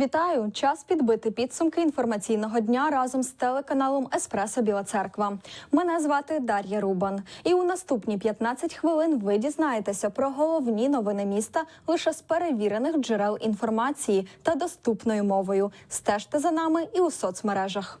Вітаю! Час підбити підсумки інформаційного дня разом з телеканалом Еспресо Біла Церква. Мене звати Дар'я Рубан. І у наступні 15 хвилин ви дізнаєтеся про головні новини міста лише з перевірених джерел інформації та доступною мовою. Стежте за нами і у соцмережах.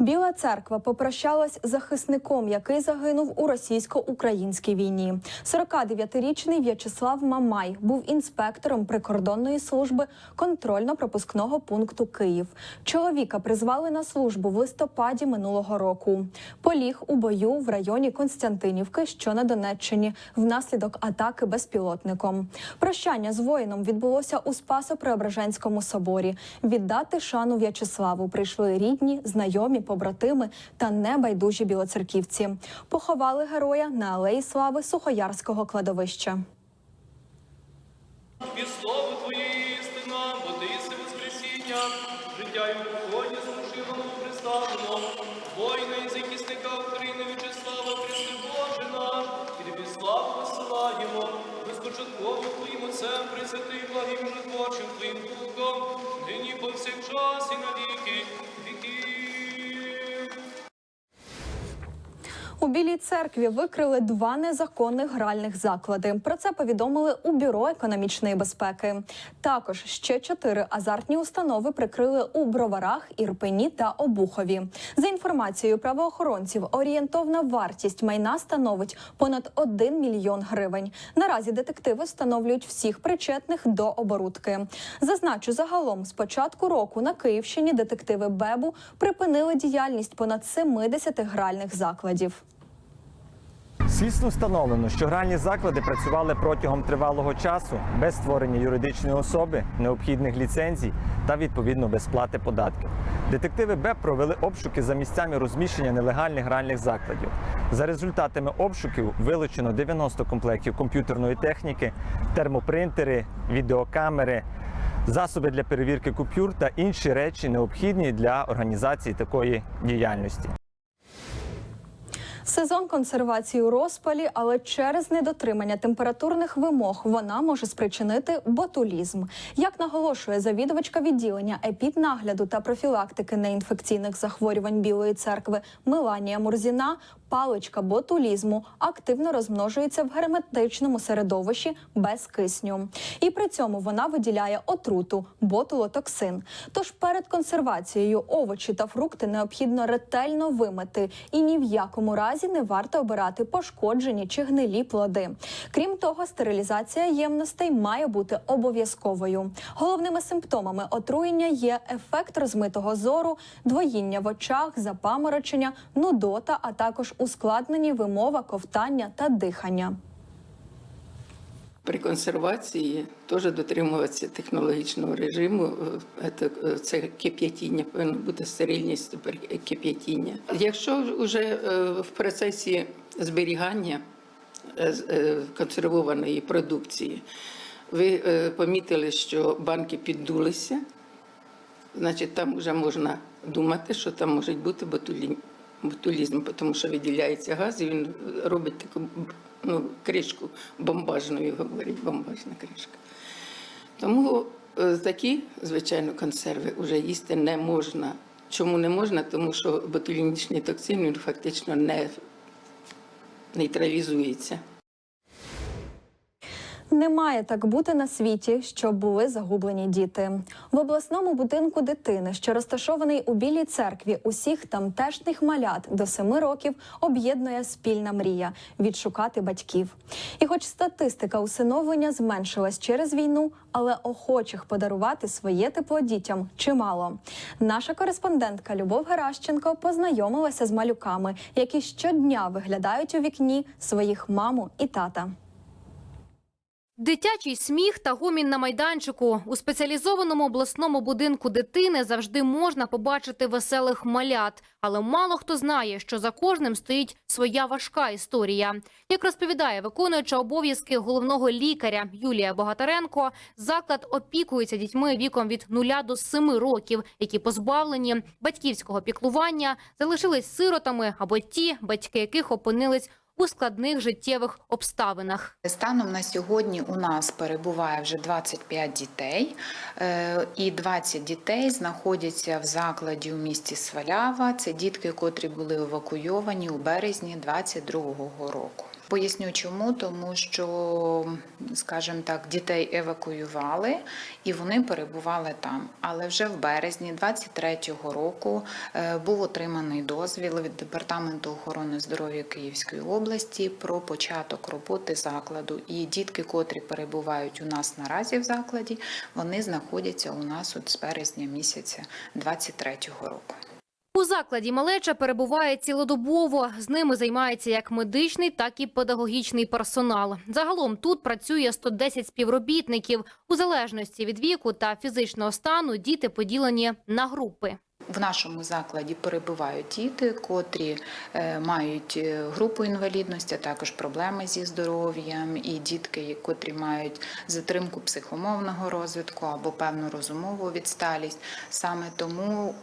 Біла церква попрощалась з захисником, який загинув у російсько-українській війні. 49-річний В'ячеслав Мамай був інспектором прикордонної служби контрольно-пропускного пункту Київ. Чоловіка призвали на службу в листопаді минулого року. Поліг у бою в районі Константинівки, що на Донеччині, внаслідок атаки безпілотником. Прощання з воїном відбулося у Спасо-Преображенському соборі. Віддати шану В'ячеславу прийшли рідні, знайомі, побратими та небайдужі білоцерківці. Поховали героя на алеї слави Сухоярського кладовища. І слово Твоє істина, бо ти воскресіння, життя і поході служивому представлено, воїна і захисника України В'ячеслава Христи Боже і тобі славу безпочатково Твоїм Отцем, Пресвятий, благим і житворчим Твоїм Духом, нині повсякчас і на У Білій церкві викрили два незаконних гральних заклади. Про це повідомили у бюро економічної безпеки. Також ще чотири азартні установи прикрили у броварах, Ірпені та Обухові. За інформацією правоохоронців, орієнтовна вартість майна становить понад 1 мільйон гривень. Наразі детективи встановлюють всіх причетних до оборудки. Зазначу, загалом з початку року на Київщині детективи БЕБу припинили діяльність понад 70 гральних закладів. Слідство встановлено, що гральні заклади працювали протягом тривалого часу без створення юридичної особи, необхідних ліцензій та відповідно без сплати податків. Детективи БЕП провели обшуки за місцями розміщення нелегальних гральних закладів. За результатами обшуків вилучено 90 комплектів комп'ютерної техніки, термопринтери, відеокамери, засоби для перевірки купюр та інші речі, необхідні для організації такої діяльності. Сезон консервації у розпалі, але через недотримання температурних вимог вона може спричинити ботулізм. Як наголошує завідувачка відділення епіднагляду та профілактики неінфекційних захворювань Білої церкви Меланія Мурзіна, паличка ботулізму активно розмножується в герметичному середовищі без кисню. І при цьому вона виділяє отруту ботулотоксин. Тож перед консервацією овочі та фрукти необхідно ретельно вимити і ні в якому разі не варто обирати пошкоджені чи гнилі плоди. Крім того, стерилізація ємностей має бути обов'язковою. Головними симптомами отруєння є ефект розмитого зору, двоїння в очах, запаморочення, нудота, а також ускладнені вимова, ковтання та дихання. При консервації теж дотримуватися технологічного режиму. Е, Це, це кип'ятіння, повинна бути стерильність кип'ятіння. Якщо вже в процесі зберігання е, е, консервованої продукції ви е, помітили, що банки піддулися, значить там вже можна думати, що там може бути ботулі- ботулізм, тому що виділяється газ, і він робить таку ну, кришку його говорять, бомбажна кришка. Тому е, такі, звичайно, консерви вже їсти не можна. Чому не можна? Тому що ботулінічний токсин він фактично не нейтралізується. Не має так бути на світі, щоб були загублені діти. В обласному будинку дитини, що розташований у Білій церкві, усіх тамтешніх малят до семи років об'єднує спільна мрія відшукати батьків. І хоч статистика усиновлення зменшилась через війну, але охочих подарувати своє тепло дітям чимало. Наша кореспондентка Любов Геращенко познайомилася з малюками, які щодня виглядають у вікні своїх маму і тата. Дитячий сміх та гомін на майданчику у спеціалізованому обласному будинку дитини завжди можна побачити веселих малят, але мало хто знає, що за кожним стоїть своя важка історія. Як розповідає виконуюча обов'язки головного лікаря Юлія Богатаренко, заклад опікується дітьми віком від 0 до 7 років, які позбавлені батьківського піклування, залишились сиротами або ті, батьки яких опинились у складних життєвих обставинах. Станом на сьогодні у нас перебуває вже 25 дітей, е, і 20 дітей знаходяться в закладі у місті Свалява. Це дітки, котрі були евакуйовані у березні 2022 року. Поясню чому, тому що, скажімо так, дітей евакуювали і вони перебували там. Але вже в березні 23-го року е, був отриманий дозвіл від департаменту охорони здоров'я Київської області про початок роботи закладу. І дітки, котрі перебувають у нас наразі в закладі, вони знаходяться у нас от з березня місяця 23-го року. У закладі малеча перебуває цілодобово. З ними займається як медичний, так і педагогічний персонал. Загалом тут працює 110 співробітників. У залежності від віку та фізичного стану діти поділені на групи. В нашому закладі перебувають діти, котрі е, мають е, групу інвалідності, а також проблеми зі здоров'ям, і дітки, котрі мають затримку психомовного розвитку або певну розумову відсталість. Саме тому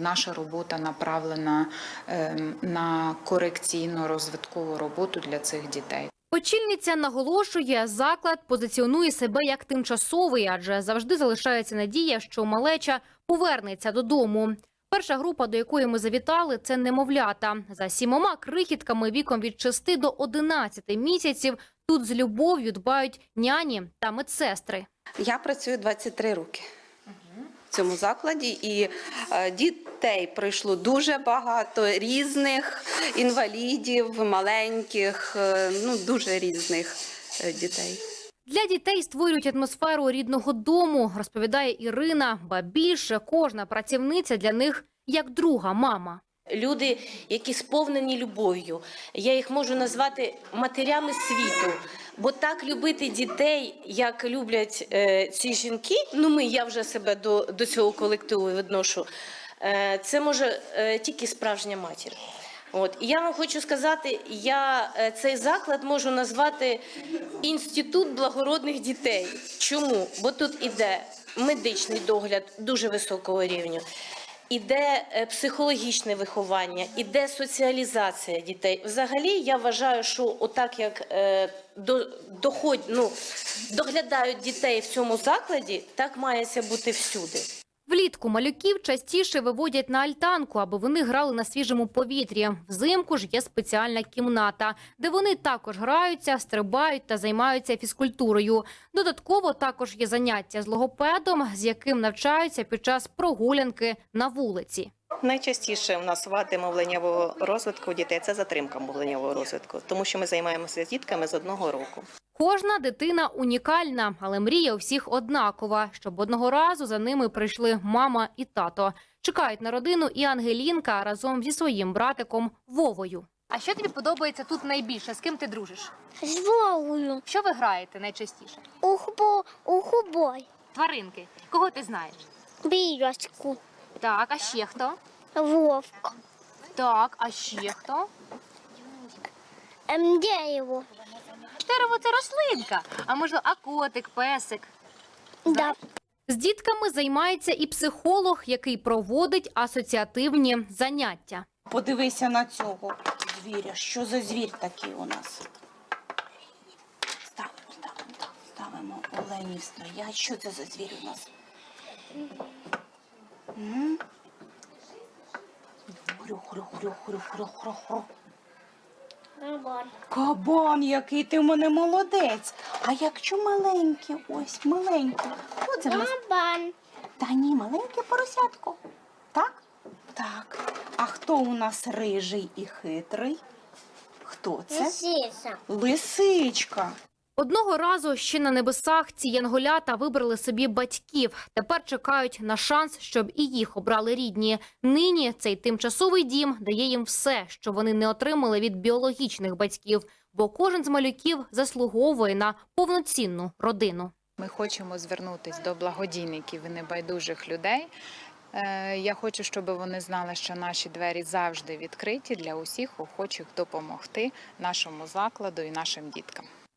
наша робота направлена е, на корекційно-розвиткову роботу для цих дітей. Очільниця наголошує, заклад позиціонує себе як тимчасовий, адже завжди залишається надія, що малеча повернеться додому. Перша група, до якої ми завітали, це немовлята. За сімома крихітками віком від 6 до 11 місяців тут з любов'ю дбають няні та медсестри. Я працюю 23 роки цьому закладі, і е, дітей прийшло дуже багато різних інвалідів, маленьких, е, ну дуже різних е, дітей. Для дітей створюють атмосферу рідного дому, розповідає Ірина. Ба більше кожна працівниця для них як друга мама. Люди, які сповнені любов'ю. Я їх можу назвати матерями світу. Бо так любити дітей, як люблять е, ці жінки, ну ми, я вже себе до, до цього колективу відношу, е, це може е, тільки справжня матір. От. І я вам хочу сказати, я е, цей заклад можу назвати інститут благородних дітей. Чому? Бо тут іде медичний догляд дуже високого рівня. Іде е, психологічне виховання, іде соціалізація дітей. Взагалі, я вважаю, що отак як е, до, доход, ну, доглядають дітей в цьому закладі, так має бути всюди. Влітку малюків частіше виводять на альтанку, аби вони грали на свіжому повітрі. Взимку ж є спеціальна кімната, де вони також граються, стрибають та займаються фізкультурою. Додатково також є заняття з логопедом, з яким навчаються під час прогулянки на вулиці. Найчастіше у нас вади мовленнєвого розвитку у дітей це затримка мовленнєвого розвитку, тому що ми займаємося з дітками з одного року. Кожна дитина унікальна, але мрія у всіх однакова, щоб одного разу за ними прийшли мама і тато. Чекають на родину і Ангелінка разом зі своїм братиком Вовою. А що тобі подобається тут найбільше? З ким ти дружиш? З Вовою. Що ви граєте найчастіше? У, хубо, у хубой. Тваринки. Кого ти знаєш? Бірочку. Так, а ще хто? Вовк. Так, а ще хто? Ем, дерево. Дерево це рослинка. А можливо, а котик, песик. Да. З дітками займається і психолог, який проводить асоціативні заняття. Подивися на цього звіря. Що за звір такий у нас? Ставимо, ставимо, так, ставимо оленів стоять. Що це за звір у нас? Хрю. Кабан, який ти в мене молодець. А якщо маленький, ось маленький. Що це в нас? Бабан. Та ні, маленьке поросятко. Так? Так. А хто у нас рижий і хитрий? Хто це? Лисиця. Лисичка. Одного разу ще на небесах ці янголята вибрали собі батьків. Тепер чекають на шанс, щоб і їх обрали рідні. Нині цей тимчасовий дім дає їм все, що вони не отримали від біологічних батьків, бо кожен з малюків заслуговує на повноцінну родину. Ми хочемо звернутися до благодійників і небайдужих людей. Е, Я хочу, щоб вони знали, що наші двері завжди відкриті для усіх охочих допомогти нашому закладу і нашим діткам.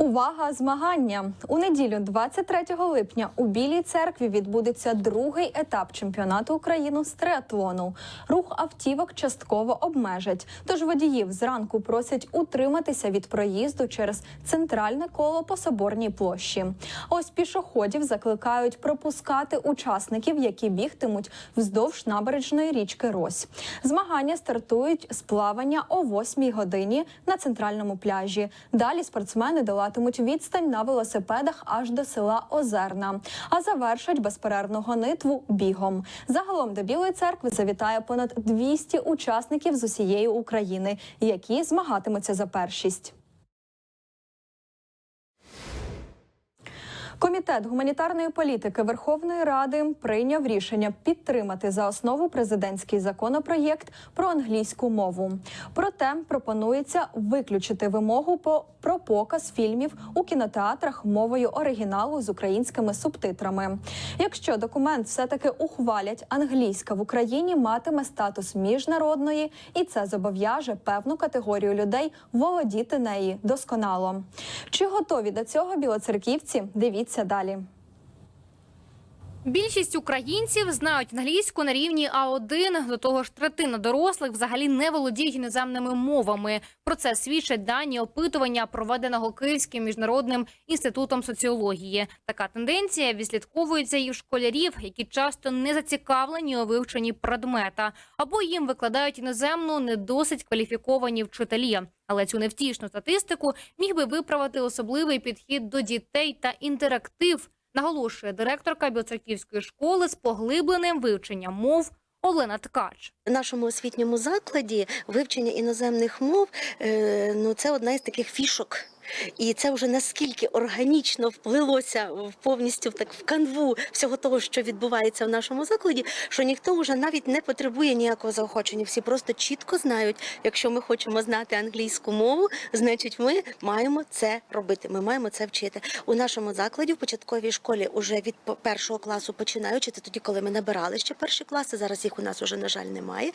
Увага, змагання у неділю, 23 липня, у Білій церкві відбудеться другий етап чемпіонату України з триатлону. Рух автівок частково обмежать. Тож водіїв зранку просять утриматися від проїзду через центральне коло по соборній площі. Ось пішоходів закликають пропускати учасників, які бігтимуть вздовж набережної річки Рось. Змагання стартують з плавання о 8 годині на центральному пляжі. Далі спортсмени долатимуть відстань на велосипедах аж до села Озерна, а завершать безперервну гонитву бігом. Загалом до Білої церкви завітає понад 200 учасників з усієї України, які змагатимуться за першість. Комітет гуманітарної політики Верховної Ради прийняв рішення підтримати за основу президентський законопроєкт про англійську мову. Проте пропонується виключити вимогу по про показ фільмів у кінотеатрах мовою оригіналу з українськими субтитрами. Якщо документ все таки ухвалять, англійська в Україні матиме статус міжнародної, і це зобов'яже певну категорію людей володіти неї досконало. Чи готові до цього білоцерківці? Дивіться далі. Більшість українців знають англійську на рівні А1. До того ж, третина дорослих взагалі не володіють іноземними мовами. Про це свідчать дані опитування, проведеного Київським міжнародним інститутом соціології. Така тенденція відслідковується і в школярів, які часто не зацікавлені у вивченні предмета, або їм викладають іноземну не досить кваліфіковані вчителі. Але цю невтішну статистику міг би виправити особливий підхід до дітей та інтерактив наголошує директорка Білоцерківської школи з поглибленим вивченням мов Олена Ткач. В нашому освітньому закладі вивчення іноземних мов е, ну це одна із таких фішок. І це вже наскільки органічно вплилося повністю так в канву всього того, що відбувається в нашому закладі, що ніхто вже навіть не потребує ніякого заохочення. Всі просто чітко знають, якщо ми хочемо знати англійську мову, значить ми маємо це робити. Ми маємо це вчити. У нашому закладі в початковій школі вже від першого класу починаючи, це тоді, коли ми набирали ще перші класи. Зараз їх у нас уже на жаль немає.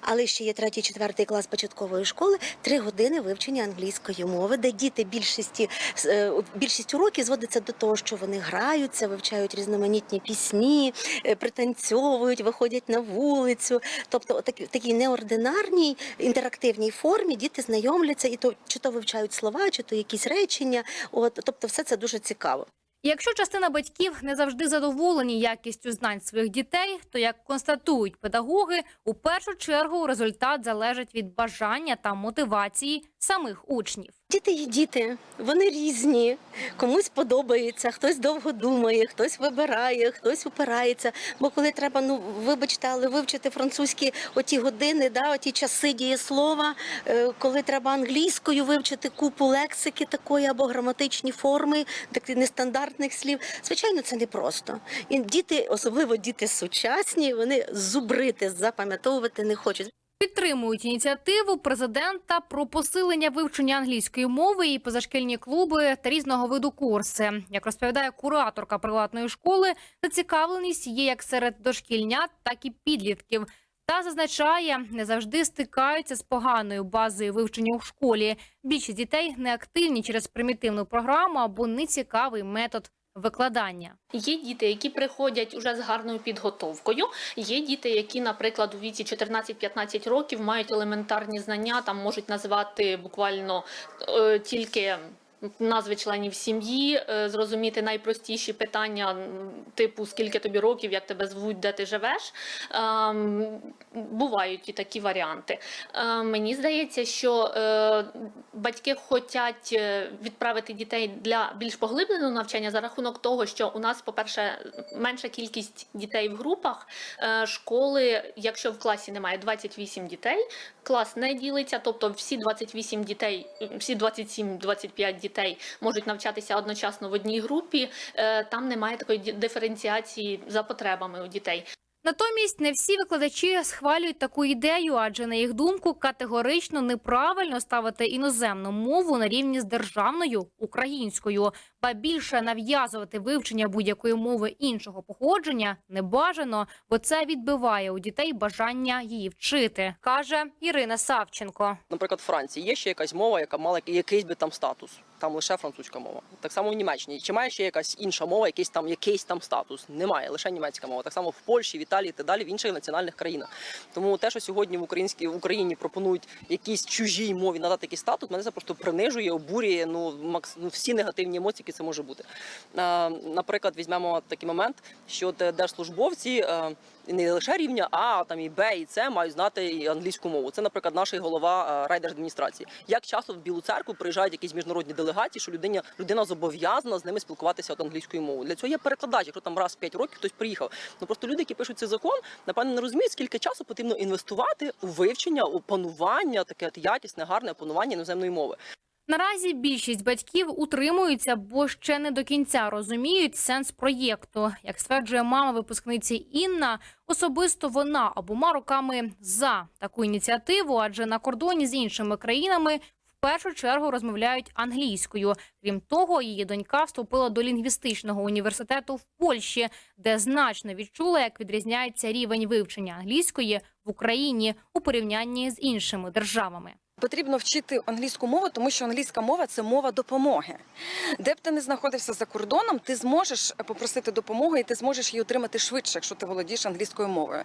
Але ще є третій, четвертий клас початкової школи. Три години вивчення англійської мови, де діти більшості е, більшість уроків зводиться до того, що вони граються, вивчають різноманітні пісні, е, пританцьовують, виходять на вулицю. Тобто, в такій неординарній інтерактивній формі діти знайомляться і то чи то вивчають слова, чи то якісь речення. От тобто, все це дуже цікаво. Якщо частина батьків не завжди задоволені якістю знань своїх дітей, то як констатують педагоги, у першу чергу результат залежить від бажання та мотивації самих учнів. Діти є діти, вони різні. Комусь подобається, хтось довго думає, хтось вибирає, хтось упирається. Бо коли треба, ну вибачте, але вивчити французькі оті години, да, оті часи дієслова, е, коли треба англійською вивчити купу лексики такої або граматичні форми, таких нестандартних слів. Звичайно, це непросто. І діти, особливо діти сучасні, вони зубрити, запам'ятовувати не хочуть. Підтримують ініціативу президента про посилення вивчення англійської мови і позашкільні клуби та різного виду курси. Як розповідає кураторка приватної школи, зацікавленість є як серед дошкільнят, так і підлітків. Та зазначає, не завжди стикаються з поганою базою вивчення у школі. Більшість дітей неактивні через примітивну програму або нецікавий метод викладання. Є діти, які приходять уже з гарною підготовкою. Є діти, які, наприклад, у віці 14-15 років мають елементарні знання, там можуть назвати буквально е, тільки. Назви членів сім'ї, е, зрозуміти найпростіші питання, типу скільки тобі років, як тебе звуть, де ти живеш. Ем, Бувають і такі варіанти. Е, Мені здається, що е, батьки хочуть відправити дітей для більш поглибленого навчання за рахунок того, що у нас, по-перше, менша кількість дітей в групах. Школи, якщо в класі немає 28 дітей, клас не ділиться, тобто всі 28 дітей, всі 27-25 дітей можуть навчатися одночасно в одній групі. Е, Там немає такої диференціації за потребами у дітей. Натомість не всі викладачі схвалюють таку ідею, адже на їх думку категорично неправильно ставити іноземну мову на рівні з державною українською, ба більше нав'язувати вивчення будь-якої мови іншого походження не бажано, бо це відбиває у дітей бажання її вчити, каже Ірина Савченко. Наприклад, в Франції є ще якась мова, яка мала якийсь би там статус. Там лише французька мова. Так само в Німеччині. Чи має ще якась інша мова, якийсь там якийсь там статус? Немає, лише німецька мова. Так само в Польщі, в Італії та далі в інших національних країнах. Тому те, що сьогодні в українській в Україні пропонують якійсь чужій мові надати якийсь статус, мене це просто принижує, обурює. Ну макс ну, всі негативні емоції, які це може бути. Е, наприклад, візьмемо такий момент, що от, е, держслужбовці. Не лише рівня А, там і Б, і С мають знати і англійську мову. Це, наприклад, наш голова е, райдержадміністрації. Як часто в Білу церкву приїжджають якісь міжнародні делегації, що людина, людина зобов'язана з ними спілкуватися от англійською мовою. Для цього є перекладач. Якщо там раз в 5 років хтось приїхав. Ну просто люди, які пишуть цей закон, напевно, не розуміють, скільки часу потрібно інвестувати у вивчення, у панування, таке от якісне, гарне опанування іноземної мови. Наразі більшість батьків утримуються, бо ще не до кінця розуміють сенс проєкту. Як стверджує мама випускниці Інна, особисто вона обома руками за таку ініціативу, адже на кордоні з іншими країнами в першу чергу розмовляють англійською. Крім того, її донька вступила до лінгвістичного університету в Польщі, де значно відчула, як відрізняється рівень вивчення англійської в Україні у порівнянні з іншими державами. Потрібно вчити англійську мову, тому що англійська мова це мова допомоги. Де б ти не знаходився за кордоном, ти зможеш попросити допомогу і ти зможеш її отримати швидше, якщо ти володієш англійською мовою.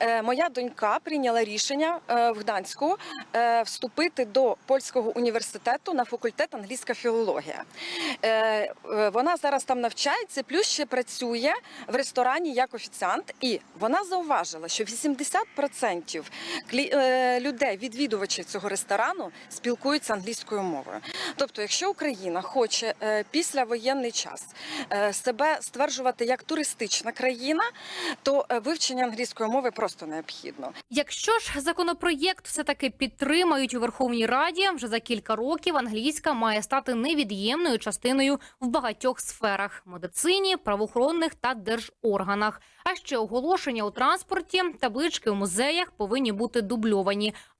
Е, моя донька прийняла рішення е, в Гданську е, вступити до польського університету на факультет англійська філологія. Е, е, вона зараз там навчається, плюс ще працює в ресторані як офіціант, і вона зауважила, що 80% клі- е, людей, відвідувачів цього ресторану, спілкуються англійською мовою. Тобто, якщо Україна хоче е, післявоєнний час е, себе стверджувати як туристична країна, то е, вивчення англійської мови просто необхідно. Якщо ж законопроєкт все таки підтримають у Верховній Раді, вже за кілька років англійська має стати невід'ємною частиною в багатьох сферах медицині, правоохоронних та держорганах. А ще оголошення у транспорті, таблички у музеях повинні бути дубльовані.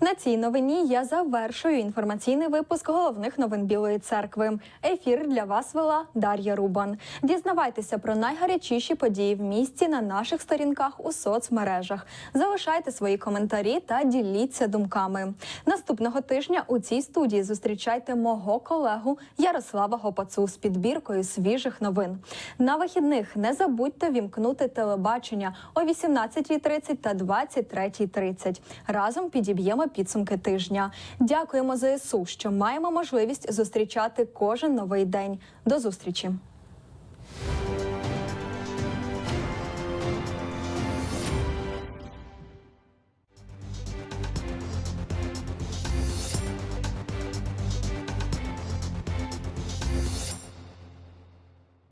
На цій новині я завершую інформаційний випуск головних новин Білої церкви. Ефір для вас вела Дар'я Рубан. Дізнавайтеся про найгарячіші події в місті на наших сторінках у соцмережах. Залишайте свої коментарі та діліться думками. Наступного тижня у цій студії зустрічайте мого колегу Ярослава Гопацу з підбіркою свіжих новин. На вихідних не забудьте вімкнути телебачення о 18.30 та 23.30. Разом підіб'ємо підсумки тижня. Дякуємо ЗСУ, що маємо можливість зустрічати кожен новий день. До зустрічі.